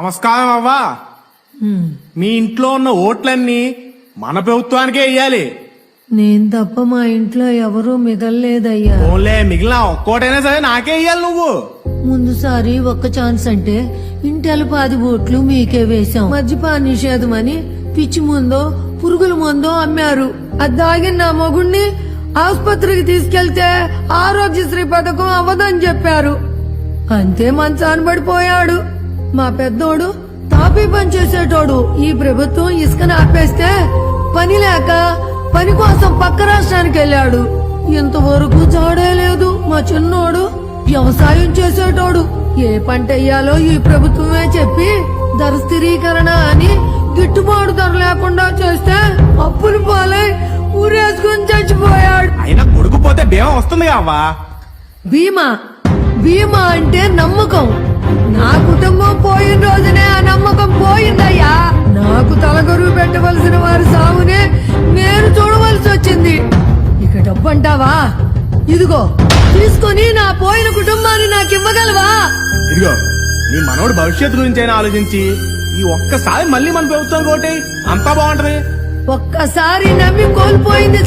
నమస్కారం అవ్వా. మీ ఇంట్లో ఉన్న ఓట్లన్నీ మన ప్రభుత్వానికే ఇయ్యాలి. నేను తప్ప మా ఇంట్లో ఎవరూ మిగల్లేదయ్యా. ఓన్లే మిగిలిన ఒక్కోటైనా సరే నాకే ఇయ్యాలి నువ్వు. ముందుసారి ఒక్క ఛాన్స్ అంటే ఇంటెల పాది ఓట్లు మీకే వేశాం. మద్యపాన నిషేధం అని పిచ్చి ముందో పురుగుల మందో అమ్మారు. అది దాగిన నా మొగుణ్ణి ఆసుపత్రికి తీసుకెళ్తే ఆరోగ్యశ్రీ పథకం అవ్వదని చెప్పారు. అంతే మంచాన పడిపోయాడు. మా పెద్దోడు తాపీ పని చేసేటోడు. ఈ ప్రభుత్వం ఇసుకను ఆపేస్తే పని లేక పని కోసం పక్క రాష్ట్రానికి వెళ్ళాడు. ఇంతవరకు జాడే లేదు. మా చిన్నోడు వ్యవసాయం చేసేటోడు. ఏ పంట వేయాలో ఈ ప్రభుత్వమే చెప్పి ధర స్థిరీకరణ అని గిట్టుబాటు ధర లేకుండా చేస్తే అప్పులు పాలై ఊరేసుకుని చచ్చిపోయాడు. అయినా కొడుకు పోతే భీమా వస్తుంది అవ్వా బీమా బీమా అంటే నమ్మకం. నా ఇదిగో తీసుకొని నా పోయిన కుటుంబాన్ని నాకు ఇవ్వగలవా ఇదిగో నీ మనోడు భవిష్యత్తు గురించి అయినా ఆలోచించి ఈ ఒక్కసారి మళ్ళీ మన ప్రభుత్వం కోటి అంతా బాగుంటది. ఒక్కసారి నమ్మి కోల్పోయింది